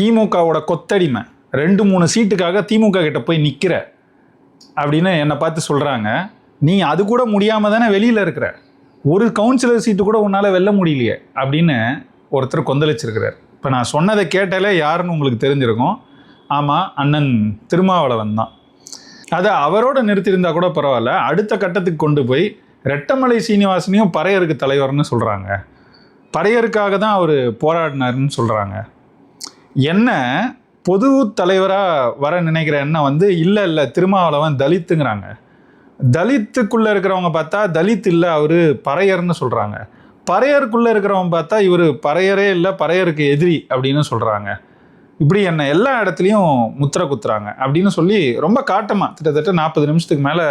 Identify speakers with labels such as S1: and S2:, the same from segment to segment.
S1: திமுகவோட கொத்தடிமை. ரெண்டு மூணு சீட்டுக்காக திமுக கிட்ட போய் நிற்கிற அப்படின்னு என்னை பார்த்து சொல்கிறாங்க நீ அது கூட முடியாமல் தானே வெளியில் இருக்கிற. ஒரு கவுன்சிலர் சீட்டு கூட உன்னால் வெல்ல முடியலையே அப்படின்னு ஒருத்தர் கொந்தளிச்சிருக்கிறார். இப்போ நான் சொன்னதை கேட்டாலே யாருன்னு உங்களுக்கு தெரிஞ்சிருக்கும். ஆமாம் அண்ணன் திருமாவளவன் தான். அதை அவரோட நிறுத்தியிருந்தா கூட பரவாயில்ல. அடுத்த கட்டத்துக்கு கொண்டு போய் ரெட்டமலை சீனிவாசனையும் பறையருக்கு தலைவர்னு சொல்கிறாங்க பறையருக்காக தான் அவர் போராடினாருன்னு சொல்கிறாங்க என்ன பொது தலைவராக வர நினைக்கிற எண்ணம் வந்து இல்லை இல்லை திருமாவளவன் தலித்துங்கிறாங்க. தலித்துக்குள்ளே இருக்கிறவங்க பார்த்தா தலித் இல்லை அவர் பறையர்னு சொல்கிறாங்க பறையருக்குள்ளே இருக்கிறவங்க பார்த்தா இவர் பறையரே இல்லை பறையருக்கு எதிரி அப்படின்னு சொல்கிறாங்க இப்படி என்ன எல்லா இடத்துலையும் முத்திரை குத்துறாங்க அப்படின்னு சொல்லி ரொம்ப காட்டமாக கிட்டத்தட்ட நாற்பது நிமிஷத்துக்கு மேலே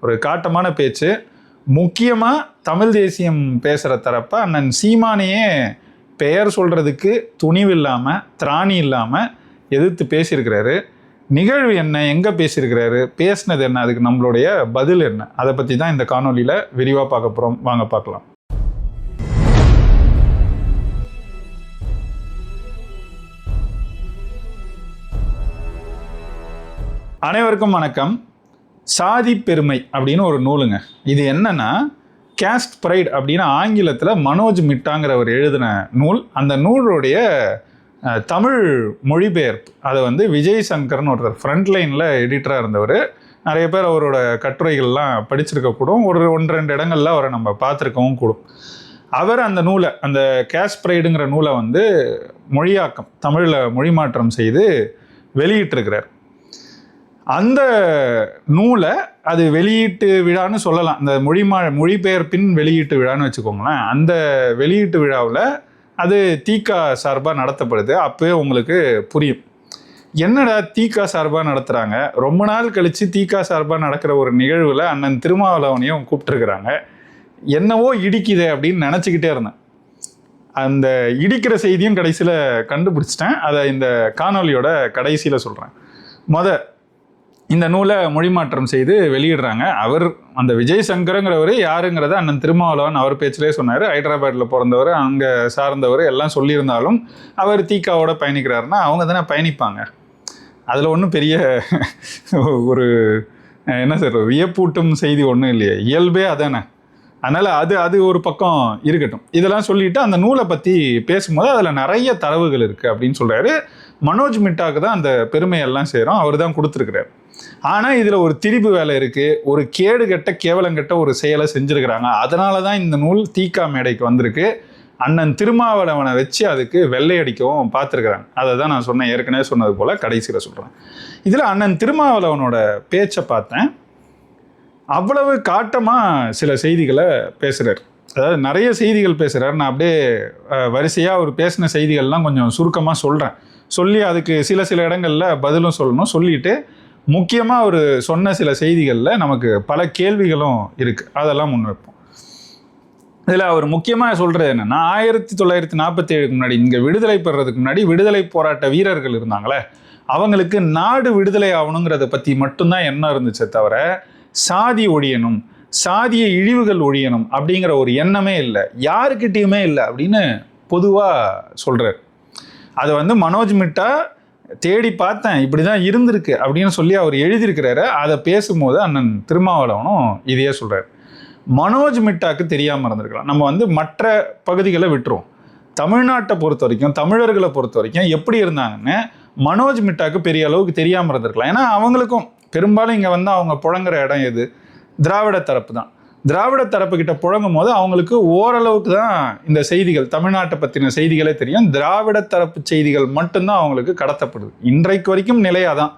S1: ஒரு காட்டமான பேச்சு. முக்கியமாக தமிழ் தேசியம் பேசுகிற தரப்ப அண்ணன் சீமானையே பெயர் சொல்கிறதுக்கு துணிவு இல்லாமல் திராணி இல்லாமல் எதிர்த்து பேசியிருக்கிறாரு. நிகழ்வு என்ன எங்கே பேசியிருக்கிறாரு பேசினது என்ன அதுக்கு நம்மளுடைய பதில் என்ன? அதை பற்றி தான் இந்த காணொலியில் விரிவாக பார்க்க போகிறோம் வாங்க பார்க்கலாம். அனைவருக்கும் வணக்கம். சாதி பெருமை அப்படின்னு ஒரு நூலுங்க. இது என்னன்னா கேஸ்ட் ப்ரைட் அப்படின்னு ஆங்கிலத்தில் மனோஜ் மிட்டாங்கிறவர் எழுதின நூல். அந்த நூலுடைய தமிழ் மொழிபெயர்ப்பு. அதை வந்து விஜய் சங்கர்னு ஒருத்தர் ஃப்ரண்ட் லைனில் எடிட்டராக இருந்தவர். நிறைய பேர் அவரோட கட்டுரைகள்லாம் படிச்சிருக்க கூடும். ஒரு ஒன்று ரெண்டு இடங்களில் அவரை நம்ம பார்த்துருக்கவும் கூடும். அவர் அந்த நூலை அந்த கேஸ்ட் ப்ரைடுங்கிற நூலை வந்து மொழியாக்கம் தமிழில் மொழிமாற்றம் செய்து வெளியிட்டிருக்கிறார். அந்த நூலை அது வெளியீட்டு விழான்னு சொல்லலாம். இந்த மொழிமா மொழிபெயர்ப்பின் வெளியீட்டு விழான்னு வச்சுக்கோங்களேன். அந்த வெளியீட்டு விழாவில் அது தீக்கா சார்பாக நடத்தப்படுது. அப்போ உங்களுக்கு புரியும். என்னடா தீக்கா சார்பாக நடத்துகிறாங்க ரொம்ப நாள் கழித்து தீக்கா சார்பாக நடக்கிற ஒரு நிகழ்வில் அண்ணன் திருமாவளவனையும் கூப்பிட்டுருக்குறாங்க. என்னவோ இடிக்குதே அப்படின்னு நினச்சிக்கிட்டே இருந்தேன். அந்த இடிக்கிற செய்தியும் கடைசியில் கண்டுபிடிச்சிட்டேன். அதை இந்த காணொலியோட கடைசியில் சொல்கிறேன் மொதல் இந்த நூலை மொழிமாற்றம் செய்து வெளியிடுறாங்க. அவர் அந்த விஜய் சங்கருங்கிறவர் யாருங்கிறத அண்ணன் திருமாவளவன் அவர் பேச்சிலே சொன்னார். ஹைதராபாத்தில் பிறந்தவர் அங்கே சார்ந்தவர் எல்லாம் சொல்லியிருந்தாலும் அவர் தீக்காவோட பயணிக்கிறாருன்னா அவங்க தானே பயணிப்பாங்க. அதில் ஒன்றும் பெரிய ஒரு என்ன சார் வியப்பூட்டும் செய்தி ஒன்றும் இல்லையே. இயல்பே அதானே. அதனால் அது அது ஒரு பக்கம் இருக்கட்டும். இதெல்லாம் சொல்லிட்டு அந்த நூலை பற்றி பேசும்போது அதில் நிறைய தரவுகள் இருக்குது அப்படின்னு சொல்கிறாரு மனோஜ் மிட்டாக்கு தான் அந்த பெருமையெல்லாம் செய்கிறோம் அவர் தான் கொடுத்துருக்குறாரு. ஆனால் இதில் ஒரு திரிபு வேலை இருக்குது ஒரு கேடு கெட்ட கேவலங்கெட்ட ஒரு செயலை செஞ்சுருக்கிறாங்க. அதனால தான் இந்த நூல் தீக்கா மேடைக்கு வந்திருக்கு. அண்ணன் திருமாவளவனை வச்சு அதுக்கு வெள்ளையடிக்கவும் பார்த்துருக்குறாங்க. அதை தான் நான் சொன்னேன். ஏற்கனவே சொன்னது போல் கடைசியில் சொல்கிறேன் இதில் அண்ணன் திருமாவளவனோட பேச்சை பார்த்தேன். அவ்வளவு காட்டமாக சில செய்திகளை பேசுகிறார் அதாவது நிறைய செய்திகள் பேசுகிறார் நான் அப்படியே வரிசையாக அவர் பேசின செய்திகள்லாம் கொஞ்சம் சுருக்கமாக சொல்கிறேன் சொல்லி அதுக்கு சில சில இடங்களில் பதிலும் சொல்லணும். சொல்லிட்டு முக்கியமாக அவர் சொன்ன சில செய்திகளில் நமக்கு பல கேள்விகளும் இருக்குது அதெல்லாம் முன்வைப்போம் இதில் அவர் முக்கியமாக சொல்கிறது என்னென்னா ஆயிரத்தி தொள்ளாயிரத்தி நாற்பத்தி ஏழுக்கு முன்னாடி இங்கே விடுதலை பெறதுக்கு முன்னாடி விடுதலை போராட்ட வீரர்கள் இருந்தாங்களே அவங்களுக்கு நாடு விடுதலை ஆகணுங்கிறத பற்றி மட்டும்தான் எண்ணம் இருந்துச்சே தவிர சாதி ஒழியணும் சாதிய இழிவுகள் ஒழியணும் அப்படிங்கிற ஒரு எண்ணமே இல்லை. யாருக்கிட்டேயுமே இல்லை அப்படின்னு பொதுவாக சொல்கிறார் அதை வந்து மனோஜ் மிட்டா தேடி பார்த்தேன் இப்படி தான் இருந்திருக்கு அப்படின்னு சொல்லி அவர் எழுதியிருக்கிறாரு. அதை பேசும்போது அண்ணன் திருமாவளவனும் இதையே சொல்கிறார் மனோஜ் மிட்டாக்கு தெரியாமல் இருந்திருக்கலாம். நம்ம வந்து மற்ற பகுதிகளை விட்டுருவோம். தமிழ்நாட்டை பொறுத்த வரைக்கும் தமிழர்களை பொறுத்த வரைக்கும் எப்படி இருந்தாங்கன்னு மனோஜ் மிட்டாக்கு பெரிய அளவுக்கு தெரியாமல் இருந்திருக்கலாம். ஏன்னா அவங்களுக்கும் பெரும்பாலும் இங்கே வந்து அவங்க புழங்குற இடம் எது? திராவிட தரப்பு தான். திராவிட தரப்பு கிட்ட புழங்கும் போது அவங்களுக்கு ஓரளவுக்கு தான் இந்த செய்திகள் தமிழ்நாட்டை பற்றின செய்திகளே தெரியும். திராவிட தரப்பு செய்திகள் மட்டும்தான் அவங்களுக்கு கடத்தப்படுது. இன்றைக்கு வரைக்கும் நிலையாக தான்.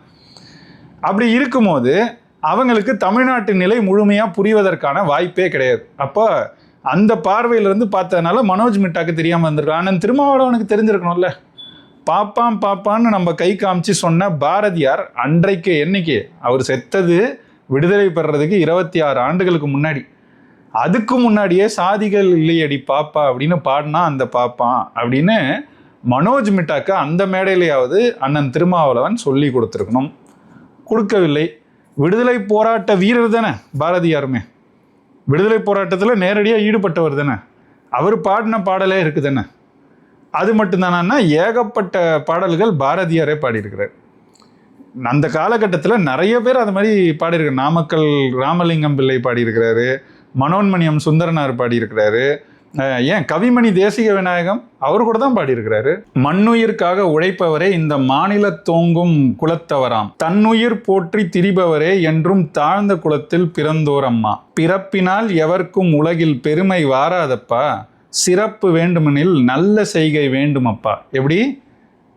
S1: அப்படி இருக்கும்போது அவங்களுக்கு தமிழ்நாட்டு நிலை முழுமையாக புரிவதற்கான வாய்ப்பே கிடையாது. அப்போ அந்த பார்வையிலிருந்து பார்த்ததுனால மனோஜ் மிட்டாக்கு தெரியாமல் இருந்திருக்கலாம் ஆனால் திருமாவளவனுக்கு தெரிஞ்சிருக்கணும்ல. பாப்பான் பாப்பான்னு நம்ம கை காமிச்சு சொன்ன பாரதியார் அன்றைக்கு என்னைக்கு அவர் செத்தது விடுதலை பெறுறதுக்கு இருபத்தி ஆறு ஆண்டுகளுக்கு முன்னாடி. அதுக்கு முன்னாடியே சாதிகள் இல்லையடி பாப்பா அப்படின்னு பாடினா அந்த பாப்பான் அப்படின்னு மனோஜ் மிட்டாக்கு அந்த மேடையிலேயாவது அண்ணன் திருமாவளவன் சொல்லி கொடுத்துருக்கணும். கொடுக்கவில்லை. விடுதலை போராட்ட வீரர் தானே பாரதியாருமே? விடுதலை போராட்டத்தில் நேரடியாக ஈடுபட்டவர் தானே? அவர் பாடின பாடலே இருக்குது தானே அது மட்டும்தானா ஏகப்பட்ட பாடல்கள் பாரதியாரே பாடியிருக்கிறார். அந்த காலகட்டத்தில் நிறைய பேர் அது மாதிரி பாடியிருக்காரு நாமக்கல் ராமலிங்கம் பிள்ளை பாடியிருக்கிறாரு. மனோன்மணியம் சுந்தரனார் பாடியிருக்கிறாரு. ஏன் கவிமணி தேசிக விநாயகம்? அவர் கூட தான் பாடியிருக்கிறாரு. மண்ணுயிர்க்காக உழைப்பவரே இந்த மாநில தோங்கும் குலத்தவராம். தன்னுயிர் போற்றி திரிபவரே என்றும் தாழ்ந்த குலத்தில் பிறந்தோரம்மா பிறப்பினால் எவர்க்கும் உலகில் பெருமை வாராதப்பா. சிறப்பு வேண்டுமெனில் நல்ல செய்கை வேண்டுமப்பா. எப்படி?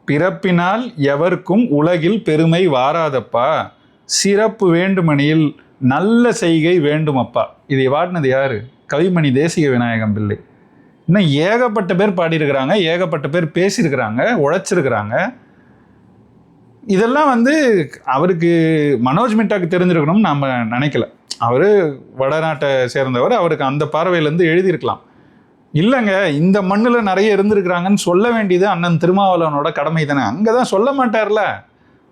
S1: பிறப்பினால் எவர்க்கும் உலகில் பெருமை வாராதப்பா. சிறப்பு வேண்டுமெனில் நல்ல செய்கை வேண்டும் அப்பா இதை வாடினது யார்? கவிமணி தேசிக விநாயகம் பிள்ளை. இன்னும் ஏகப்பட்ட பேர் பாடியிருக்கிறாங்க ஏகப்பட்ட பேர் பேசியிருக்கிறாங்க உழைச்சிருக்கிறாங்க. இதெல்லாம் வந்து அவருக்கு மனோஜ் மிட்டாக்கு தெரிஞ்சிருக்கணும்னு நாம் நினைக்கல. அவர் வடநாட்டை சேர்ந்தவர் அவருக்கு அந்த பார்வையிலேருந்து எழுதியிருக்கலாம். இல்லைங்க இந்த மண்ணில் நிறைய இருந்திருக்கிறாங்கன்னு சொல்ல வேண்டியது அண்ணன் திருமாவளவனோட கடமை தானே. அங்கே தான் சொல்ல மாட்டார்ல.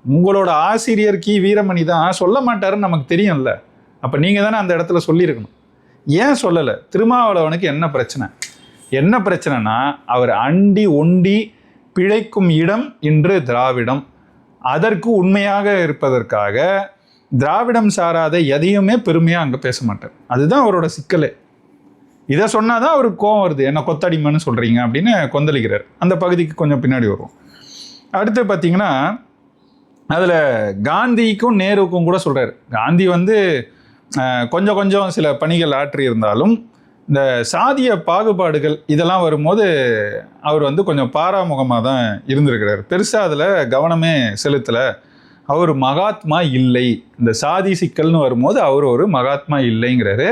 S1: உங்களோட ஆசிரியர் கி. வீரமணி தான் சொல்ல மாட்டாருன்னு நமக்கு தெரியும்ல. அப்போ நீங்கள் தானே அந்த இடத்துல சொல்லியிருக்கணும். ஏன் சொல்லலை? திருமாவளவனுக்கு என்ன பிரச்சனை? என்ன பிரச்சனைனா அவர் அண்டி ஒண்டி பிழைக்கும் இடம் இன்று திராவிடம். அதற்கு உண்மையாக இருப்பதற்காக திராவிடம் சாராத எதையுமே பெருமையாக அங்கே பேச மாட்டார். அதுதான் அவரோட சிக்கலே. இதை சொன்னால் தான் அவருக்கு கோவம் வருது. என்ன கொத்தடிமைன்னு சொல்கிறீங்க அப்படின்னு கொந்தளிக்கிறார். அந்த பகுதிக்கு கொஞ்சம் பின்னாடி வருவோம். அடுத்து பார்த்தீங்கன்னா அதில் காந்திக்கும் நேருக்கும் கூட சொல்கிறார் காந்தி வந்து கொஞ்சம் கொஞ்சம் சில பணிகள் ஆற்றி இருந்தாலும் இந்த சாதிய பாகுபாடுகள் இதெல்லாம் வரும்போது அவர் வந்து கொஞ்சம் பாராமுகமாக தான் இருந்திருக்கிறார். பெருசாக அதில் கவனமே செலுத்தலை. அவர் மகாத்மா இல்லை. இந்த சாதி சிக்கல்னு வரும்போது அவர் ஒரு மகாத்மா இல்லைங்கிறாரு.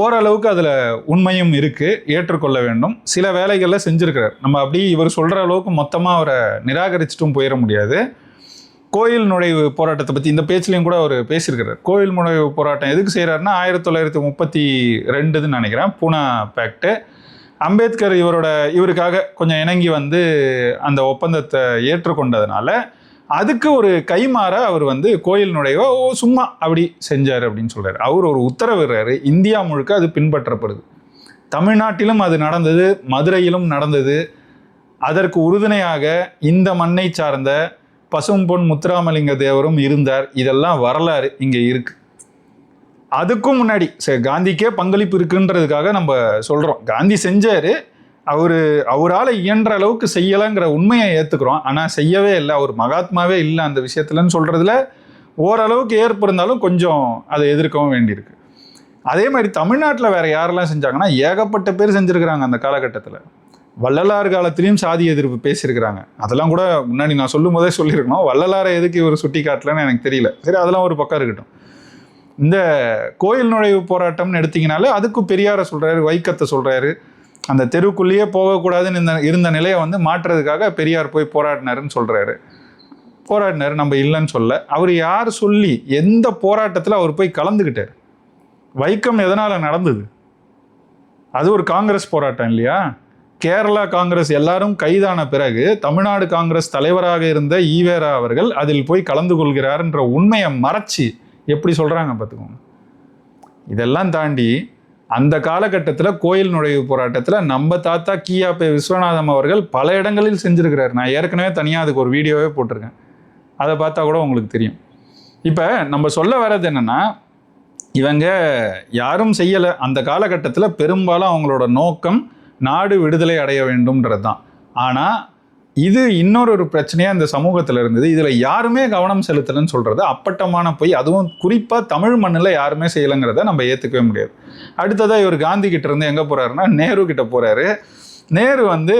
S1: ஓரளவுக்கு அதில் உண்மையும் இருக்குது ஏற்றுக்கொள்ள வேண்டும். சில வேலைகளில் செஞ்சுருக்கிறார். நம்ம அப்படி இவர் சொல்கிற அளவுக்கு மொத்தமாக அவரை நிராகரிச்சிட்டும் போயிட முடியாது. கோயில் நுழைவு போராட்டத்தை பற்றி இந்த பேச்சுலையும் கூட அவர் பேசியிருக்கிறார். கோயில் நுழைவு போராட்டம் எதுக்கு செய்கிறாருன்னா ஆயிரத்தி தொள்ளாயிரத்தி முப்பத்தி ரெண்டுன்னு நினைக்கிறேன் பூனா பேக்டு அம்பேத்கர் இவரோட இவருக்காக கொஞ்சம் இணங்கி வந்து அந்த ஒப்பந்தத்தை ஏற்றுக்கொண்டதுனால அதுக்கு ஒரு கைமாற அவர் வந்து கோயில் நுழைவை ஓ சும்மா அப்படி செஞ்சார் அப்படின்னு சொல்கிறார் அவர் ஒரு உத்தரவிடுறாரு இந்தியா முழுக்க அது பின்பற்றப்படுது. தமிழ்நாட்டிலும் அது நடந்தது மதுரையிலும் நடந்தது. அதற்கு உறுதுணையாக இந்த மண்ணை சார்ந்த பசும்பொன் முத்துராமலிங்க தேவரும் இருந்தார். இதெல்லாம் வரலாறு இங்கே இருக்கு. அதுக்கும் முன்னாடி சரி காந்திக்கே பங்களிப்பு இருக்குன்றதுக்காக நம்ம சொல்கிறோம் காந்தி செஞ்சார். அவர் அவரால் இயன்ற அளவுக்கு செய்யலைங்கிற உண்மையை ஏற்றுக்கிறோம் ஆனால் செய்யவே இல்லை. அவர் மகாத்மாவே இல்லை அந்த விஷயத்துலன்னு சொல்கிறதுல ஓரளவுக்கு ஏற்பு இருந்தாலும் கொஞ்சம் அதை எதிர்க்கவும் வேண்டியிருக்கு. அதே மாதிரி தமிழ்நாட்டில் வேறு யாரெல்லாம் செஞ்சாங்கன்னா ஏகப்பட்ட பேர் செஞ்சுருக்கிறாங்க அந்த காலகட்டத்தில். வள்ளலார் காலத்திலையும் சாதி எதிர்ப்பு பேசியிருக்கிறாங்க. அதெல்லாம் கூட முன்னாடி நான் சொல்லும் போதே சொல்லியிருக்கணும். வள்ளலாரை எதுக்கு இவர் சுட்டி காட்டலன்னு எனக்கு தெரியல. சரி அதெல்லாம் ஒரு பக்கம் இருக்கட்டும். இந்த கோயில் நுழைவு போராட்டம்னு எடுத்தீங்கனாலே அதுக்கும் பெரியாரை சொல்கிறாரு வைக்கத்தை சொல்கிறாரு அந்த தெருவுக்குள்ளேயே போகக்கூடாதுன்னு இந்த இருந்த நிலையை வந்து மாற்றுறதுக்காக பெரியார் போய் போராடினாருன்னு சொல்கிறாரு போராடினார் நம்ம இல்லைன்னு சொல்ல. அவர் யார் சொல்லி எந்த போராட்டத்தில் அவர் போய் கலந்துக்கிட்டார் வைக்கம் எதனால் நடந்தது? அது ஒரு காங்கிரஸ் போராட்டம் இல்லையா? கேரளா காங்கிரஸ் எல்லாரும் கைதான பிறகு தமிழ்நாடு காங்கிரஸ் தலைவராக இருந்த ஈவேரா அவர்கள் அதில் போய் கலந்து கொள்கிறார்ன்ற உண்மையை மறைச்சி எப்படி சொல்கிறாங்க பார்த்துக்கோங்க. இதெல்லாம் தாண்டி அந்த காலகட்டத்தில் கோயில் நுழைவு போராட்டத்தில் நம்ம தாத்தா கியா பே விஸ்வநாதம் அவர்கள் பல இடங்களில் செஞ்சுருக்கிறார். நான் ஏற்கனவே தனியாக அதுக்கு ஒரு வீடியோவே போட்டிருக்கேன். அதை பார்த்தா கூட உங்களுக்கு தெரியும். இப்போ நம்ம சொல்ல வர்றது என்னென்னா இவங்க யாரும் செய்யலை. அந்த காலகட்டத்தில் பெரும்பாலும் அவங்களோட நோக்கம் நாடு விடுதலை அடைய வேண்டும்ன்றது தான். ஆனால் இது இன்னொரு ஒரு பிரச்சனையாக இந்த சமூகத்தில் இருந்தது. இதில் யாருமே கவனம் செலுத்தலைன்னு சொல்கிறது அப்பட்டமான பொய். அதுவும் குறிப்பாக தமிழ் மண்ணில் யாருமே செய்யலைங்கிறத நம்ம ஏற்றுக்கவே முடியாது. அடுத்ததாக இவர் காந்தி கிட்ட இருந்து எங்கே போகிறாருன்னா நேரு கிட்ட போகிறாரு நேரு வந்து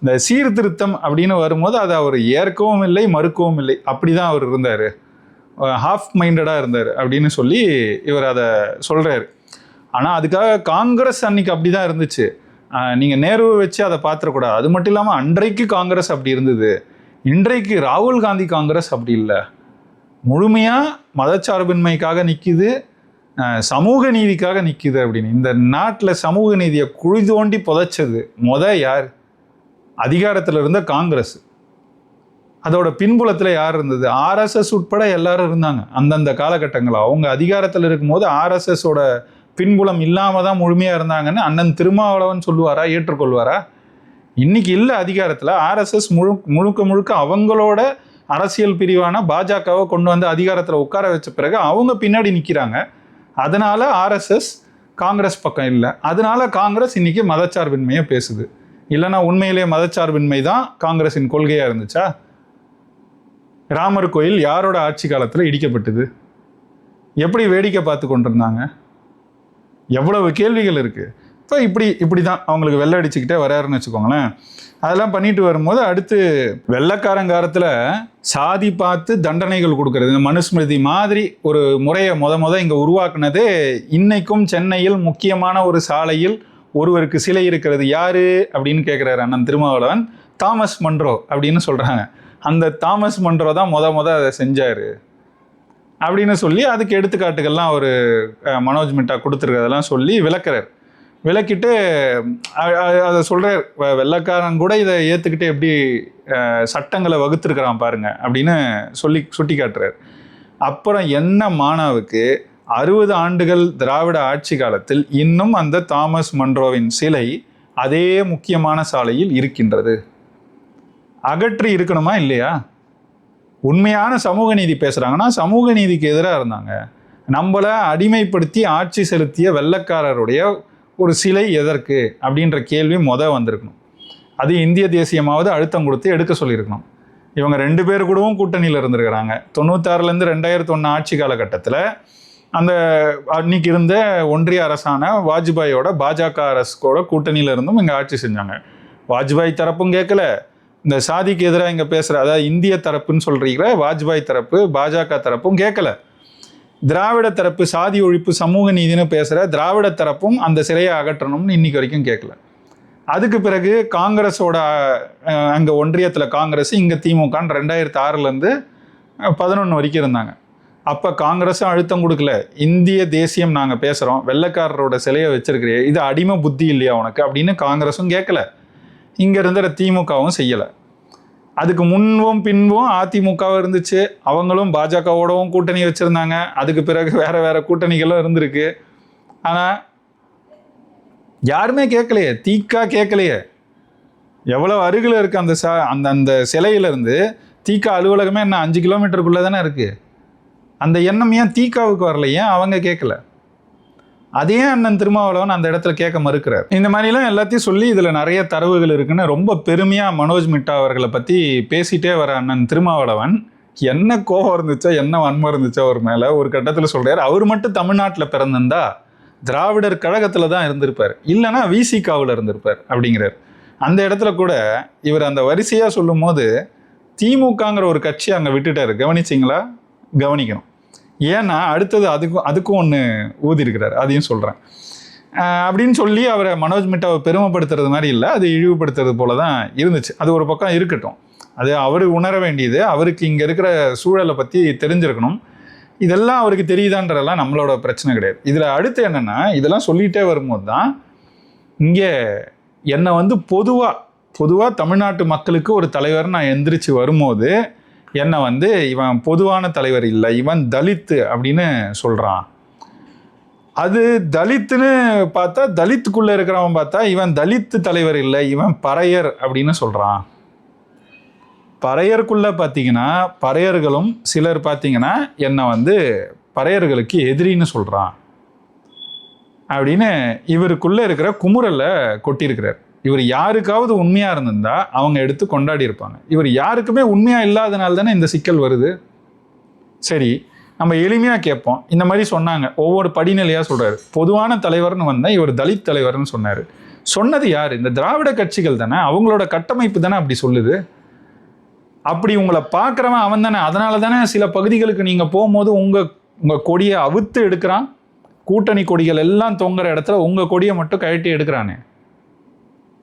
S1: இந்த சீர்திருத்தம் அப்படின்னு வரும்போது அதை அவர் ஏற்கவும் இல்லை மறுக்கவும் இல்லை. அப்படி தான் அவர் இருந்தார். ஹாஃப் மைண்டடாக இருந்தார் அப்படின்னு சொல்லி இவர் அதை சொல்கிறாரு ஆனால் அதுக்காக காங்கிரஸ் அன்னைக்கு அப்படி தான் இருந்துச்சு. நீங்கள் நேருவை வச்சு அதை பார்த்துடக்கூடாது அது மட்டும் இல்லாமல் அன்றைக்கு காங்கிரஸ் அப்படி இருந்தது. இன்றைக்கு ராகுல் காந்தி காங்கிரஸ் அப்படி இல்லை. முழுமையாக மதச்சார்பின்மைக்காக நிற்கிது சமூக நீதிக்காக நிற்கிது அப்படின்னு. இந்த நாட்டில் சமூக நீதியை குழி தோண்டி புதைச்சது மொத யார்? அதிகாரத்தில் இருந்த காங்கிரஸ். அதோட பின்புலத்தில் யார் இருந்தது? ஆர்எஸ்எஸ் உட்பட எல்லாரும் இருந்தாங்க. அந்தந்த காலகட்டங்களில். அவங்க அதிகாரத்தில் இருக்கும்போது ஆர்எஸ்எஸோட பின்புலம் இல்லாமல் தான் முழுமையாக இருந்தாங்கன்னு அண்ணன் திருமாவளவன் சொல்லுவாரா ஏற்றுக்கொள்வாரா? இன்னைக்கு இல்லை அதிகாரத்தில். ஆர்எஸ்எஸ் முழு முழுக்க முழுக்க அவங்களோட அரசியல் பிரிவான பாஜகவை கொண்டு வந்து அதிகாரத்தில் உட்கார வச்ச பிறகு அவங்க பின்னாடி நிற்கிறாங்க அதனால் ஆர்எஸ்எஸ் காங்கிரஸ் பக்கம் இல்லை. அதனால் காங்கிரஸ் இன்னைக்கு மதச்சார்பின்மையை பேசுது. இல்லைனா உண்மையிலேயே மதச்சார்பின்மை தான் காங்கிரஸின் கொள்கையாக இருந்துச்சா? ராமர் கோயில் யாரோட ஆட்சி காலத்தில் இடிக்கப்பட்டது? எப்படி வேடிக்கை பார்த்து கொண்டிருந்தாங்க? எவ்வளவு கேள்விகள் இருக்குது இப்போ இப்படி இப்படி தான் அவங்களுக்கு வெள்ளை அடிச்சுக்கிட்டே வராருன்னு வச்சுக்கோங்களேன். அதெல்லாம் பண்ணிட்டு வரும்போது அடுத்து வெள்ளக்காரங்காரத்தில் சாதி பார்த்து தண்டனைகள் கொடுக்கறது. இந்த மனுஸ்மிருதி மாதிரி ஒரு முறையை முத முத இங்கே உருவாக்குனதே இன்னைக்கும் சென்னையில் முக்கியமான ஒரு சாலையில் ஒருவருக்கு சிலை இருக்கிறது யாரு அப்படின்னு கேட்குறாரு அண்ணன் திருமாவளவன். தாமஸ் மன்றோ அப்படின்னு சொல்கிறாங்க அந்த தாமஸ் மன்றோ தான் முத முத அதை செஞ்சார். அப்படின்னு சொல்லி அதுக்கு எடுத்துக்காட்டுகள்லாம் ஒரு மனோஜ் மிட்டா கொடுத்துருக்கதெல்லாம் சொல்லி விளக்குறார். விளக்கிட்டு அதை சொல்கிறார் வெள்ளக்காரன் கூட இதை ஏற்றுக்கிட்டு எப்படி சட்டங்களை வகுத்துருக்கிறான் பாருங்க அப்படின்னு சொல்லி சுட்டி காட்டுறார் அப்புறம் என்ன மாணாவுக்கு அறுபது ஆண்டுகள் திராவிட ஆட்சி காலத்தில் இன்னும் அந்த தாமஸ் மன்றோவின் சிலை அதே முக்கியமான சாலையில் இருக்கின்றது. அகற்றி இருக்கணுமா இல்லையா? உண்மையான சமூக நீதி பேசுகிறாங்கன்னா சமூக நீதிக்கு எதிராக இருந்தாங்க. நம்மளை அடிமைப்படுத்தி ஆட்சி செலுத்திய வெள்ளக்காரருடைய ஒரு சிலை எதற்கு அப்படின்ற கேள்வி மொத வந்திருக்கணும். அது இந்திய தேசியமாவது அழுத்தம் கொடுத்து எடுக்க சொல்லியிருக்கணும். இவங்க ரெண்டு பேர் கூடவும் கூட்டணியில் இருந்திருக்கிறாங்க. தொண்ணூத்தாறுலேருந்து ரெண்டாயிரத்தி ஒன்று ஆட்சி காலகட்டத்தில் அந்த அன்னைக்கு இருந்த ஒன்றிய அரசான வாஜ்பாயோட பாஜக அரசோட கூட்டணியில் இருந்தும் இங்கே ஆட்சி செஞ்சாங்க. வாஜ்பாய் தரப்பும் கேட்கல. இந்த சாதிக்கு எதிராக இங்கே பேசுகிற அதாவது இந்திய தரப்புன்னு சொல்கிறீங்க வாஜ்பாய் தரப்பு பாஜக தரப்பும் கேட்கல திராவிட தரப்பு சாதி ஒழிப்பு சமூக நீதினு பேசுகிற திராவிட தரப்பும் அந்த சிலையை அகற்றணும்னு இன்னைக்கு வரைக்கும் கேட்கல அதுக்கு பிறகு காங்கிரஸோட அங்கே ஒன்றியத்தில் காங்கிரஸ் இங்கே திமுகன்னு ரெண்டாயிரத்தி ஆறுலேருந்து பதினொன்று வரைக்கும் இருந்தாங்க. அப்போ காங்கிரஸும் அழுத்தம் கொடுக்கல. இந்திய தேசியம் நாங்கள் பேசுகிறோம் வெள்ளைக்காரரோட சிலையை வச்சிருக்கிறே இது அடிமை புத்தி இல்லையா உனக்கு? அப்படின்னு காங்கிரஸும் கேட்கல இங்கே இருந்த திமுகவும் செய்யலை. அதுக்கு முன்பும் பின்பும் அதிமுகவும் இருந்துச்சு. அவங்களும் பாஜகவோடவும் கூட்டணி வச்சுருந்தாங்க. அதுக்கு பிறகு வேறு வேறு கூட்டணிகளும் இருந்திருக்கு. ஆனால் யாருமே கேட்கலையே. தீக்கா கேட்கலையே. எவ்வளோ அருகில் இருக்கு அந்த ச அந்த அந்த சிலையிலேருந்து தீக்கா அலுவலகமே என்ன அஞ்சு கிலோமீட்டருக்குள்ளே தானே இருக்குது அந்த எண்ணம் ஏன் தீக்காவுக்கு வரல? ஏன் அவங்க கேட்கல? அதையே அண்ணன் திருமாவளவன் அந்த இடத்துல கேட்க மறுக்கிறார். இந்த மாதிரிலாம் எல்லாத்தையும் சொல்லி இதில் நிறைய தரவுகள் இருக்குன்னு ரொம்ப பெருமையாக மனோஜ் மிட்டா அவர்களை பற்றி பேசிட்டே வர அண்ணன் திருமாவளவன் என்ன கோபம் இருந்துச்சோ என்ன வன்மம் இருந்துச்சோ அவர் மேலே ஒரு கட்டத்தில் சொல்கிறார் அவர் மட்டும் தமிழ்நாட்டில் பிறந்திருந்தா திராவிடர் கழகத்தில் தான் இருந்திருப்பார். இல்லைன்னா விசிகாவில் இருந்திருப்பார் அப்படிங்கிறார். அந்த இடத்துல கூட இவர் அந்த வரிசையாக சொல்லும் போது திமுகங்கிற ஒரு கட்சி அங்கே விட்டுட்டார். கவனிச்சிங்களா? கவனிக்கணும். ஏன்னா அடுத்தது அதுக்கும் அதுக்கும் ஒன்று ஊதி இருக்கிறார் அதையும் சொல்கிறேன் அப்படின்னு சொல்லி அவரை மனோஜ் மிட்டாவை பெருமைப்படுத்துறது மாதிரி இல்லை. அது இழிவுபடுத்துறது போல தான் இருந்துச்சு. அது ஒரு பக்கம் இருக்கட்டும். அது அவர் உணர வேண்டியது. அவருக்கு இங்கே இருக்கிற சூழலை பற்றி தெரிஞ்சிருக்கணும். இதெல்லாம் அவருக்கு தெரியுதான்றதெல்லாம் நம்மளோட பிரச்சனை கிடையாது. இதில் அடுத்து என்னென்னா இதெல்லாம் சொல்லிகிட்டே வரும்போது தான் இங்கே என்னை வந்து பொதுவாக பொதுவாக தமிழ்நாட்டு மக்களுக்கு ஒரு தலைவர் நான் எந்திரிச்சு வரும்போது என்னை வந்து இவன் பொதுவான தலைவர் இல்லை இவன் தலித்து அப்படின்னு சொல்கிறான் அது தலித்துன்னு பார்த்தா தலித்துக்குள்ளே இருக்கிறவன் பார்த்தா இவன் தலித்து தலைவர் இல்லை இவன் பறையர் அப்படின்னு சொல்கிறான் பறையருக்குள்ளே பார்த்தீங்கன்னா பறையர்களும் சிலர் பார்த்தீங்கன்னா என்னை வந்து பறையர்களுக்கு எதிரின்னு சொல்கிறான் அப்படின்னு இவருக்குள்ளே இருக்கிற குமுறலை கொட்டியிருக்கிறார். இவர் யாருக்காவது உண்மையாக இருந்திருந்தா அவங்க எடுத்து கொண்டாடி இருப்பாங்க. இவர் யாருக்குமே உண்மையாக இல்லாதனால தானே இந்த சிக்கல் வருது. சரி நம்ம எளிமையாக கேட்போம். இந்த மாதிரி சொன்னாங்க. ஒவ்வொரு படிநிலையாக சொல்கிறாரு பொதுவான தலைவர்னு வந்தால் இவர் தலித் தலைவர்னு சொன்னார். சொன்னது யார்? இந்த திராவிட கட்சிகள் தானே. அவங்களோட கட்டமைப்பு தானே அப்படி சொல்லுது. அப்படி உங்களை பார்க்குறவன் அவன் தானே. அதனால தானே சில பகுதிகளுக்கு நீங்கள் போகும்போது உங்கள் உங்கள் கொடியை அவுத்து எடுக்கிறான். கூட்டணி கொடிகள் எல்லாம் தொங்குற இடத்துல உங்கள் கொடியை மட்டும் கழட்டி எடுக்கிறானே.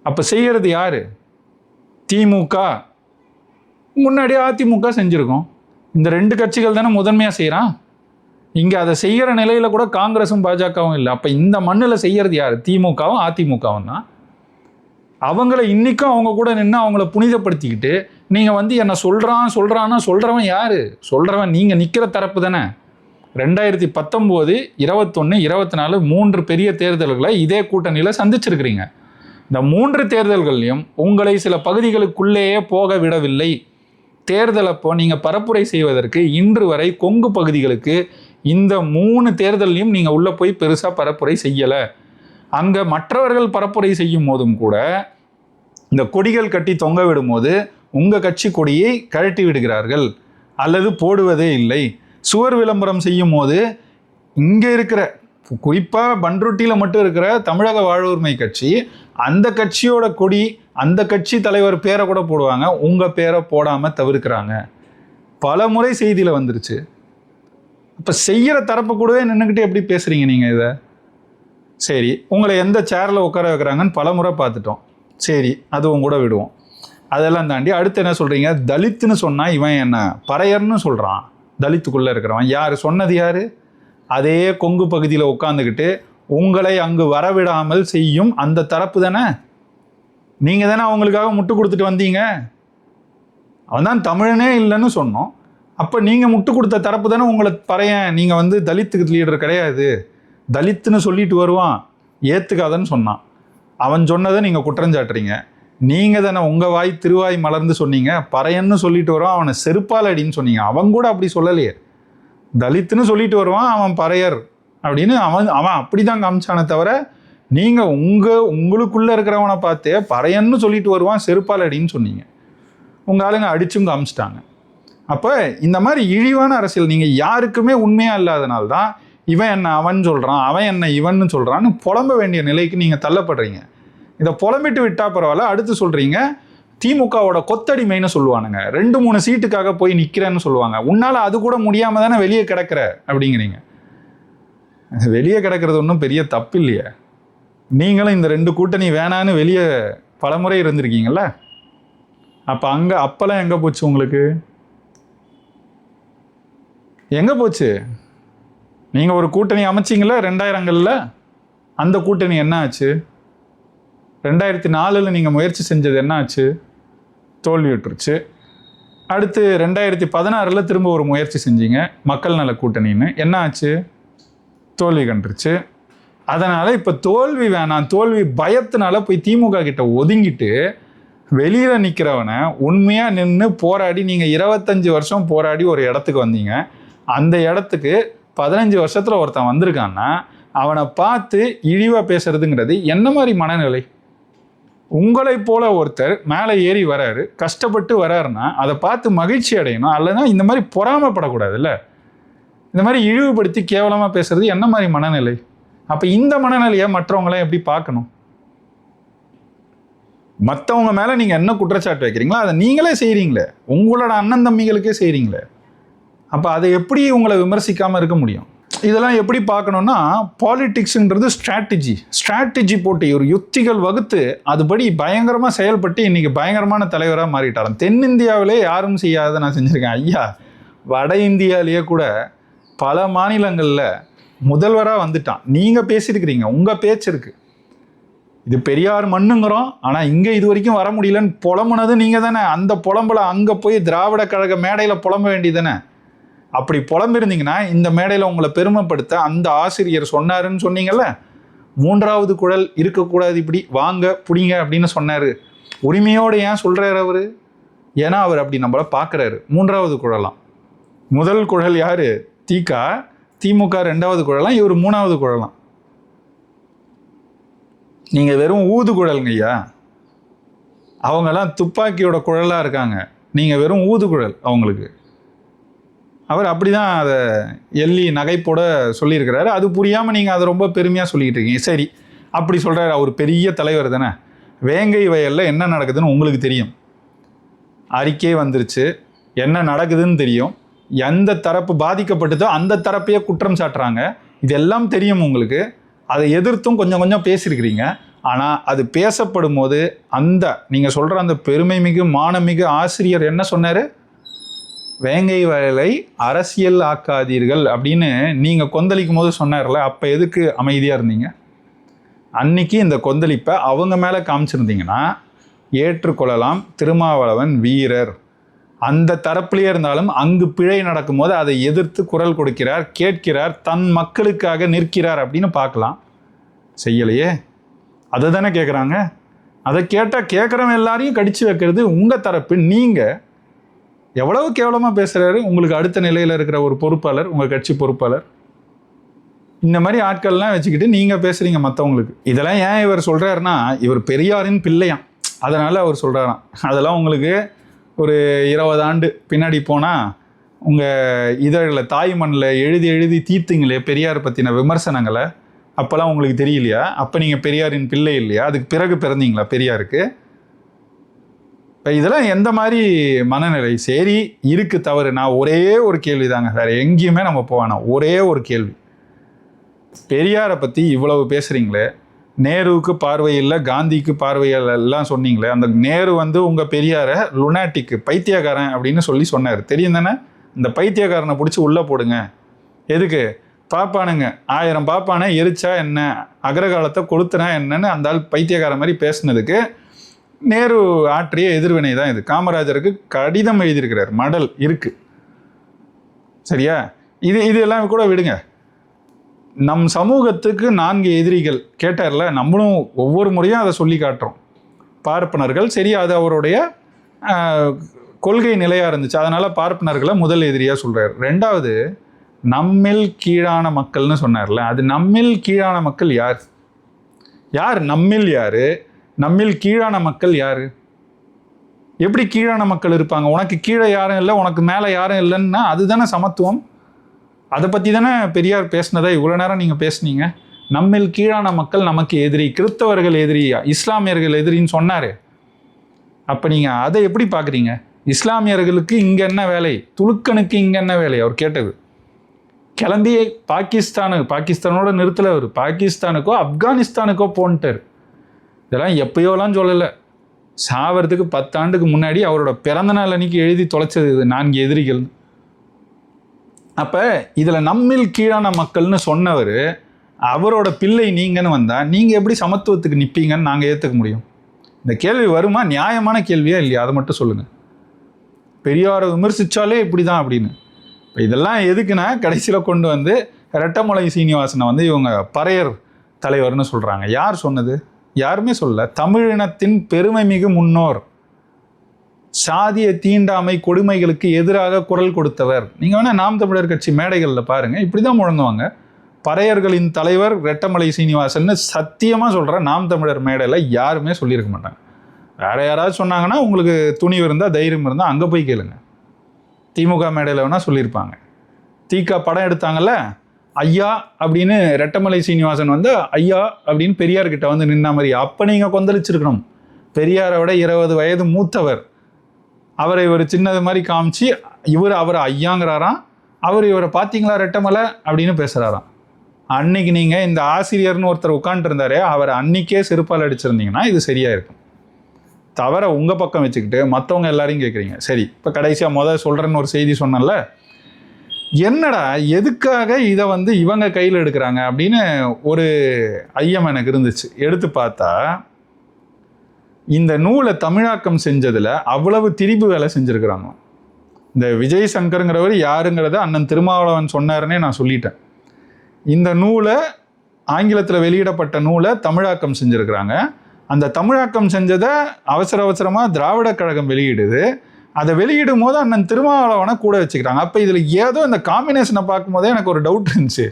S1: அப்போ செய்கிறது யார்? திமுக. முன்னாடி அதிமுக செஞ்சுருக்கோம். இந்த ரெண்டு கட்சிகள் தானே முதன்மையாக செய்கிறான் இங்கே அதை செய்கிற நிலையில் கூட காங்கிரஸும் பாஜகவும் இல்லை. அப்போ இந்த மண்ணில் செய்கிறது யார்? திமுகவும் அதிமுகவும் தான். அவங்கள இன்றைக்கும் அவங்க கூட நின்று அவங்கள புனிதப்படுத்திக்கிட்டு நீங்கள் வந்து என்னை சொல்கிறான் சொல்கிறான்னா சொல்கிறவன் யார்? சொல்கிறவன் நீங்கள் நிற்கிற தரப்பு தானே. ரெண்டாயிரத்தி பத்தொம்போது இருபத்தொன்று இருபத்தி நாலு மூன்று பெரிய தேர்தல்களை இதே கூட்டணியில் சந்திச்சிருக்கிறீங்க. இந்த மூன்று தேர்தல்கள்லையும் உங்களை சில பகுதிகளுக்குள்ளேயே போக விடவில்லை. தேர்தல் அப்போ நீங்கள் பரப்புரை செய்வதற்கு இன்று வரை கொங்கு பகுதிகளுக்கு இந்த மூணு தேர்தலையும் நீங்கள் உள்ளே போய் பெருசாக பரப்புரை செய்யலை. அங்கே மற்றவர்கள் பரப்புரை செய்யும் போதும் கூட இந்த கொடிகள் கட்டி தொங்க விடும்போது உங்கள் கட்சி கொடியை கழட்டி விடுகிறார்கள். அல்லது போடுவதே இல்லை. சுவர் விளம்பரம் செய்யும் போது இங்கே இருக்கிற குறிப்பாக பன்ருட்டியில் மட்டும் இருக்கிற தமிழக வாழ்வுரிமை கட்சி அந்த கட்சியோட கொடி அந்த கட்சி தலைவர் பேரை கூட போடுவாங்க. உங்கள் பேரை போடாமல் தவிர்க்கிறாங்க. பல முறை செய்தியில் வந்துருச்சு. இப்போ செய்கிற தரப்பு கூடவே நின்றுக்கிட்டு எப்படி பேசுகிறீங்க நீங்கள் இதை? சரி உங்களை எந்த சேரில் உட்கார வைக்கிறாங்கன்னு பல முறை பார்த்துட்டோம். சரி அதுவும் கூட விடுவோம். அதெல்லாம் தாண்டி அடுத்து என்ன சொல்கிறீங்க தலித்துன்னு சொன்னால் இவன் என்ன? பறையர்னு சொல்கிறான் தலித்துக்குள்ளே இருக்கிறவன். யார்? சொன்னது யார்? அதே கொங்கு பகுதியில் உட்காந்துக்கிட்டு உங்களை அங்கு வரவிடாமல் செய்யும் அந்த தரப்பு தானே? நீங்கள் தானே அவங்களுக்காக முட்டு கொடுத்துட்டு வந்தீங்க? அவன் தான் தமிழனே இல்லைன்னு சொன்னோம். அப்போ நீங்கள் முட்டு கொடுத்த தரப்பு தானே உங்களை பறையன் நீங்கள் வந்து தலித்துக்கு லீடர் கிடையாது. தலித்துன்னு சொல்லிட்டு வருவான் ஏற்றுக்காதன்னு சொன்னான். அவன் சொன்னதை நீங்கள் குற்றஞ்சாட்டுறீங்க நீங்கள் தானே உங்கள் வாய் திருவாய் மலர்ந்து சொன்னீங்க. பறையன்னு சொல்லிட்டு வருவான் அவனை செருப்பால் அடின்னு சொன்னீங்க. அவன் கூட அப்படி சொல்லலையே. தலித்துன்னு சொல்லிட்டு வருவான் அவன் பறையர். அப்படின்னு அவன் அவன் அப்படி தான் காமிச்சானே தவிர நீங்கள் உங்கள் உங்களுக்குள்ளே இருக்கிறவனை பார்த்தே பறையன்னு சொல்லிட்டு வருவான் செருப்பால் அடின்னு சொன்னீங்க. உங்கள் ஆளுங்க அடிச்சும் காமிச்சிட்டாங்க. அப்போ இந்த மாதிரி இழிவான அரசியல் நீங்கள் யாருக்குமே உண்மையாக இல்லாதனால தான் இவன் என்ன அவன் சொல்கிறான் அவன் என்ன இவன்னு சொல்கிறான்னு புலம்ப வேண்டிய நிலைக்கு நீங்கள் தள்ளப்படுறீங்க. இதை புலம்பிட்டு விட்டால் பரவாயில்ல அடுத்து சொல்கிறீங்க திமுகவோட கொத்தடிமைன்னு சொல்லுவானுங்க. ரெண்டு மூணு சீட்டுக்காக போய் நிற்கிறேன்னு சொல்லுவாங்க. உன்னால் அது கூட முடியாமல் தானே வெளியே கிடக்கிற? அப்படிங்கிறீங்க. வெளியே கிடக்கிறது ஒன்றும் பெரிய தப்பு இல்லையே நீங்களும் இந்த ரெண்டு கூட்டணி வேணான்னு வெளியே பலமுறை இருந்திருக்கீங்கள அப்போ அங்கே அப்போல்லாம் எங்கே போச்சு உங்களுக்கு? எங்கே போச்சு? நீங்கள் ஒரு கூட்டணி அமைச்சிங்கள ரெண்டாயிரங்களில்? அந்த கூட்டணி என்ன ஆச்சு? ரெண்டாயிரத்தி நாலில் நீங்கள் முயற்சி செஞ்சது என்ன ஆச்சு? தோல்வி விட்டுருச்சு அடுத்து ரெண்டாயிரத்தி பதினாறில் திரும்ப ஒரு முயற்சி செஞ்சீங்க. மக்கள் நல கூட்டணின்னு. என்ன ஆச்சு? தோல்வி கண்டுருச்சு. அதனால் இப்போ தோல்வி வேணாம் தோல்வி பயத்தினால போய் திமுக கிட்ட ஒதுங்கிட்டு வெளியில் நிற்கிறவனை உண்மையாக நின்று போராடி நீங்கள் இருபத்தஞ்சி வருஷம் போராடி ஒரு இடத்துக்கு வந்தீங்க. அந்த இடத்துக்கு பதினஞ்சு வருஷத்தில் ஒருத்தன் வந்திருக்கான்னா அவனை பார்த்து இழிவாக பேசுறதுங்கிறது என்ன மாதிரி மனநிலை? உங்களை போல ஒருத்தர் மேலே ஏறி வராரு கஷ்டப்பட்டு வராருன்னா அதை பார்த்து மகிழ்ச்சி அடையணும் அல்லனா இந்த மாதிரி பொறாமப்படக்கூடாதுல்ல? இந்த மாதிரி இழிவுபடுத்தி கேவலமாக பேசுறது என்ன மாதிரி மனநிலை? அப்போ இந்த மனநிலையை மற்றவங்களாம் எப்படி பார்க்கணும்? மற்றவங்க மேலே நீங்கள் என்ன குற்றச்சாட்டு வைக்கிறீங்களோ அதை நீங்களே செய்கிறீங்களே உங்களோட அண்ணன் தம்பிகளுக்கே செய்கிறீங்களே அப்போ அதை எப்படி உங்களை விமர்சிக்காமல் இருக்க முடியும்? இதெல்லாம் எப்படி பார்க்கணுன்னா பாலிடிக்ஸுன்றது ஸ்ட்ராட்டஜி ஸ்ட்ராட்டஜி போட்டு ஒரு யுக்திகள் வகுத்து அதுபடி பயங்கரமாக செயல்பட்டு இன்றைக்கி பயங்கரமான தலைவராக மாறிட்டாராம் தென்னிந்தியாவிலே யாரும் செய்யாத நான் செஞ்சுருக்கேன். ஐயா வட இந்தியாவிலேயே கூட பல மாநிலங்களில் முதல்வராக வந்துட்டான். நீங்கள் பேசியிருக்கிறீங்க உங்கள் பேச்சு இருக்கு. இது பெரியார் மண்ணுங்கிறோம். ஆனால் இங்கே இது வரைக்கும் வர முடியலன்னு புலம்புனது நீங்கள் தானே. அந்த புலம்புல அங்கே போய் திராவிட கழக மேடையில் புலம்ப வேண்டியதானே அப்படி புலம்பிருந்தீங்கன்னா இந்த மேடையில் உங்களை பெருமைப்படுத்த அந்த ஆசிரியர் சொன்னாருன்னு சொன்னீங்கல்ல? மூன்றாவது குழல் இருக்கக்கூடாது இப்படி வாங்க பிடிங்க அப்படின்னு சொன்னார். உரிமையோடு ஏன் சொல்கிறார் அவர்? ஏன்னா அவர் அப்படி நம்மளை பார்க்குறாரு மூன்றாவது குழலாம். முதல் குழல் யார்? தீகா திமுக ரெண்டாவது குழலாம் இவர் மூணாவது குழலாம். நீங்கள் வெறும் ஊது குழலுங்க ஐயா. அவங்கெல்லாம் துப்பாக்கியோட குழலாக இருக்காங்க. நீங்கள் வெறும் ஊது குழல் அவங்களுக்கு. அவர் அப்படி தான் அதை எள்ளி நகைப்போட சொல்லியிருக்கிறாரு. அது புரியாமல் நீங்கள் அதை ரொம்ப பெருமையாக சொல்லிக்கிட்டு இருக்கீங்க. சரி அப்படி சொல்கிறாரு அவர் பெரிய தலைவர் தானே. வேங்கை வயலில் என்ன நடக்குதுன்னு உங்களுக்கு தெரியும். அறிக்கை வந்துருச்சு. என்ன நடக்குதுன்னு தெரியும். எந்த தரப்பு பாதிக்கப்பட்டதோ அந்த தரப்பையே குற்றம் சாட்டுறாங்க. இதெல்லாம் தெரியும் உங்களுக்கு. அதை எதிர்த்தும் கொஞ்சம் கொஞ்சம் பேசியிருக்கிறீங்க. ஆனால் அது பேசப்படும் போது அந்த நீங்கள் சொல்கிற அந்த பெருமை மிகு மானமிகு ஆசிரியர் என்ன சொன்னார்? வேங்கை வயலை அரசியல் ஆக்காதீர்கள் அப்படின்னு நீங்கள் கொந்தளிக்கும் போது சொன்னார்ல அப்போ எதுக்கு அமைதியாக இருந்தீங்க? அன்னைக்கு இந்த கொந்தளிப்பை அவங்க மேலே காமிச்சிருந்தீங்கன்னா ஏற்றுக்கொள்ளலாம் திருமாவளவன் வீரர். அந்த தரப்புலேயே இருந்தாலும் அங்கு பிழை நடக்கும்போது அதை எதிர்த்து குரல் கொடுக்கிறார் கேட்கிறார் தன் மக்களுக்காக நிற்கிறார் அப்படின்னு பார்க்கலாம். செய்யலையே? அதை தானே கேட்குறாங்க அதை கேட்டால் கேட்குறவன் எல்லாரையும் கடிச்சு வைக்கிறது உங்கள் தரப்பு நீங்கள் எவ்வளவு கேவலமாக பேசுகிறாரு உங்களுக்கு அடுத்த நிலையில் இருக்கிற ஒரு பொறுப்பாளர் உங்கள் கட்சி பொறுப்பாளர். இந்த மாதிரி ஆட்கள்லாம் வச்சுக்கிட்டு நீங்கள் பேசுகிறீங்க மற்றவங்களுக்கு இதெல்லாம் ஏன் இவர் சொல்கிறாருன்னா இவர் பெரியாரின் பிள்ளையாம். அதனால் அவர் சொல்கிறாராம் அதெல்லாம் உங்களுக்கு ஒரு இருபது ஆண்டு பின்னாடி போனால் உங்கள் இதழில் தாய்மண்ணில் எழுதி எழுதி தீர்த்துங்களே பெரியார் பற்றின விமர்சனங்களை? அப்போல்லாம் உங்களுக்கு தெரியலையா? அப்போ நீங்கள் பெரியாரின் பிள்ளை இல்லையா? அதுக்கு பிறகு பிறந்தீங்களா பெரியாருக்கு? இப்போ இதெல்லாம் எந்த மாதிரி மனநிலை? சரி இருக்குது தவறு. நான் ஒரே ஒரு கேள்வி தாங்க வேறு எங்கேயுமே நம்ம போவானா ஒரே ஒரு கேள்வி. பெரியாரை பற்றி இவ்வளவு பேசுகிறீங்களே நேருவுக்கு பார்வையில் காந்திக்கு பார்வை எல்லாம் சொன்னீங்களே. அந்த நேரு வந்து உங்கள் பெரியாரை லுனாட்டிக்கு பைத்தியக்காரன் அப்படின்னு சொல்லி சொன்னார். தெரியும் தானே? இந்த பைத்தியக்காரனை பிடிச்சி உள்ளே போடுங்க. எதுக்கு? பாப்பானுங்க. ஆயிரம் பாப்பானை எரிச்சா என்ன? அகரகாலத்தை கொளுத்துனா என்னன்னு அந்த ஆள் பைத்தியக்காரன் மாதிரி பேசினதுக்கு நேரு ஆற்றிய எதிர்வினை தான் இது. காமராஜருக்கு கடிதம் எழுதியிருக்கிறார். மடல் இருக்குது சரியா? இது இது எல்லாம் கூட விடுங்க. நம் சமூகத்துக்கு நான்கு எதிரிகள். கேட்டார்ல நம்மளும் ஒவ்வொரு முறையும் அதை சொல்லி காட்டுறோம். பார்ப்பனர்கள் சரி அது அவருடைய கொள்கை நிலையாக இருந்துச்சு. அதனால் பார்ப்பனர்களை முதல் எதிரியாக சொல்கிறார் ரெண்டாவது நம்மில் கீழான மக்கள்னு சொன்னார்ல அது நம்மில் கீழான மக்கள் யார்? யார்? நம்மில் யார்? நம்மில் கீழான மக்கள் யார்? எப்படி கீழான மக்கள் இருப்பாங்க? உனக்கு கீழே யாரும் இல்லை உனக்கு மேலே யாரும் இல்லைன்னா அதுதானே சமத்துவம்? அதை பற்றி தானே பெரியார் பேசினதா இவ்வளோ நேரம் நீங்கள் பேசுனீங்க? நம்மில் கீழான மக்கள் நமக்கு எதிரி கிறிஸ்தவர்கள் எதிரி இஸ்லாமியர்கள் எதிரின்னு சொன்னார். அப்போ நீங்கள் அதை எப்படி பார்க்குறீங்க இஸ்லாமியர்களுக்கு இங்கே என்ன வேலை? துலுக்கனுக்கு இங்கே என்ன வேலை? அவர் கேட்டது. கிளம்பி பாகிஸ்தானு பாகிஸ்தானோட நிறுத்தலை அவர். பாகிஸ்தானுக்கோ ஆப்கானிஸ்தானுக்கோ போன்ட்டார். இதெல்லாம் எப்பயோலாம் சொல்லலை. சாவறதுக்கு பத்தாண்டுக்கு முன்னாடி அவரோட பிறந்த நாள் அன்னைக்கு எழுதி தொலைச்சது இது. நான்கு எதிரிகள். அப்போ இதில் நம்மில் கீழான மக்கள்னு சொன்னவர் அவரோட பிள்ளை நீங்கன்னு வந்தால் நீங்கள் எப்படி சமத்துவத்துக்கு நிற்பீங்கன்னு நாங்கள் ஏற்றுக்க முடியும்? இந்த கேள்வி வருமா? நியாயமான கேள்வியா இல்லையா? அதை மட்டும் சொல்லுங்கள் பெரியாரை விமர்சித்தாலே இப்படி தான் அப்படின்னு. இப்போ இதெல்லாம் எதுக்குன்னா கடைசியில் கொண்டு வந்து ரெட்டமலை சீனிவாசனை வந்து இவங்க பறையர் தலைவர்னு சொல்கிறாங்க யார் சொன்னது? யாருமே சொல்லலை. தமிழினத்தின் பெருமை மிகு முன்னோர். சாதிய தீண்டாமை கொடுமைகளுக்கு எதிராக குரல் கொடுத்தவர். நீங்கள் வேணால் நாம் தமிழர் கட்சி மேடைகளில் பாருங்கள் இப்படி தான் முழங்குவாங்க. பறையர்களின் தலைவர் ரெட்டமலை சீனிவாசன் சத்தியமாக சொல்கிறேன் நாம் தமிழர் மேடையில் யாருமே சொல்லியிருக்க மாட்டாங்க. வேறு யாராவது சொன்னாங்கன்னா உங்களுக்கு துணிவு இருந்தால் தைரியம் இருந்தால் அங்கே போய் கேளுங்க. திமுக மேடையில் வேணால் சொல்லியிருப்பாங்க. தீகா படம் எடுத்தாங்கல்ல? ஐயா அப்படின்னு ரெட்டமலை சீனிவாசன் வந்து ஐயா அப்படின்னு பெரியார்கிட்ட வந்து நின்ன மாதிரி அப்போ நீங்கள் கொந்தளிச்சிருக்கணும். பெரியாரை விட இருபது வயது மூத்தவர். அவரை இவர் சின்னது மாதிரி காமிச்சு இவர் அவரை ஐயாங்கிறாராம் அவர் இவரை பார்த்தீங்களா ரெட்டமலை அப்படின்னு பேசுகிறாராம் அன்னைக்கு நீங்கள் இந்த ஆசிரியர்னு ஒருத்தர் உட்காந்துருந்தாரு அவர் அன்னைக்கே செருப்பால் அடிச்சிருந்தீங்கன்னா இது சரியாக இருக்கும். தவிர உங்கள் பக்கம் வச்சுக்கிட்டு மற்றவங்க எல்லாரையும் கேட்குறீங்க சரி இப்போ கடைசியாக முதல் சொல்கிறேன்னு ஒரு செய்தி சொன்னேன்ல. என்னடா எதுக்காக இதை வந்து இவங்க கையில் எடுக்கிறாங்க அப்படின்னு ஒரு ஐயம் எனக்கு இருந்துச்சு. எடுத்து பார்த்தா இந்த நூலை தமிழாக்கம் செஞ்சதில் அவ்வளவு திரிபு வேலை செஞ்சுருக்கிறாங்க. இந்த விஜய் சங்கருங்கிறவர் யாருங்கிறத அண்ணன் திருமாவளவன் சொன்னாருன்னே நான் சொல்லிட்டேன். இந்த நூலை ஆங்கிலத்தில் வெளியிடப்பட்ட நூலை தமிழாக்கம் செஞ்சுருக்கிறாங்க. அந்த தமிழாக்கம் செஞ்சதை அவசர அவசரமாக திராவிட கழகம் வெளியிடுது. அதை வெளியிடும் போது அண்ணன் திருமாவளவனை கூட வச்சுக்கிறாங்க. அப்போ இதில் ஏதோ இந்த காம்பினேஷனை பார்க்கும்போதே எனக்கு ஒரு டவுட் இருந்துச்சு.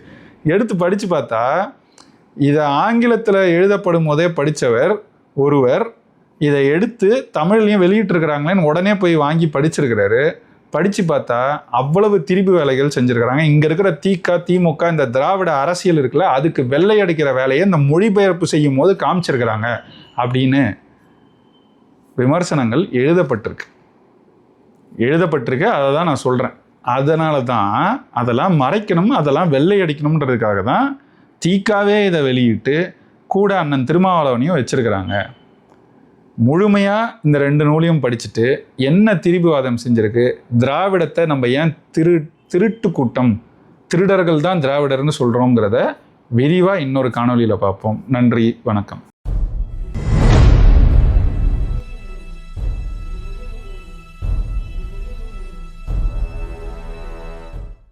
S1: எடுத்து படித்து பார்த்தா இதை ஆங்கிலத்தில் எழுதப்படும் போதே படித்தவர் ஒருவர் இதை எடுத்து தமிழ்லையும் வெளியிட்டிருக்கிறாங்களேன்னு உடனே போய் வாங்கி படிச்சிருக்கிறாரு. படித்து பார்த்தா அவ்வளவு திரிபு வேலைகள் செஞ்சுருக்கிறாங்க. இங்கே இருக்கிற திக திமுக இந்த திராவிட அரசியல் இருக்குல்ல அதுக்கு வெள்ளை அடிக்கிற வேலையை இந்த மொழிபெயர்ப்பு செய்யும் போது காமிச்சிருக்கிறாங்க அப்படின்னு விமர்சனங்கள் எழுதப்பட்டிருக்கு. எழுதப்பட்டிருக்கு அதை தான் நான் சொல்கிறேன் அதனால தான் அதெல்லாம் மறைக்கணும் அதெல்லாம் வெள்ளை அடிக்கணுன்றதுக்காக தான் தீக்காவே இதை வெளியிட்டு கூட அண்ணன் திருமாவளவனையும் வச்சுருக்கிறாங்க. முழுமையாக இந்த ரெண்டு நூலையும் படிச்சுட்டு என்ன திரிபுவாதம் செஞ்சுருக்கு? திராவிடத்தை நம்ம ஏன் திரு திருட்டு கூட்டம் திருடர்கள் தான் திராவிடர்னு சொல்கிறோங்கிறத விரிவாக இன்னொரு காணொளியில் பார்ப்போம். நன்றி வணக்கம்.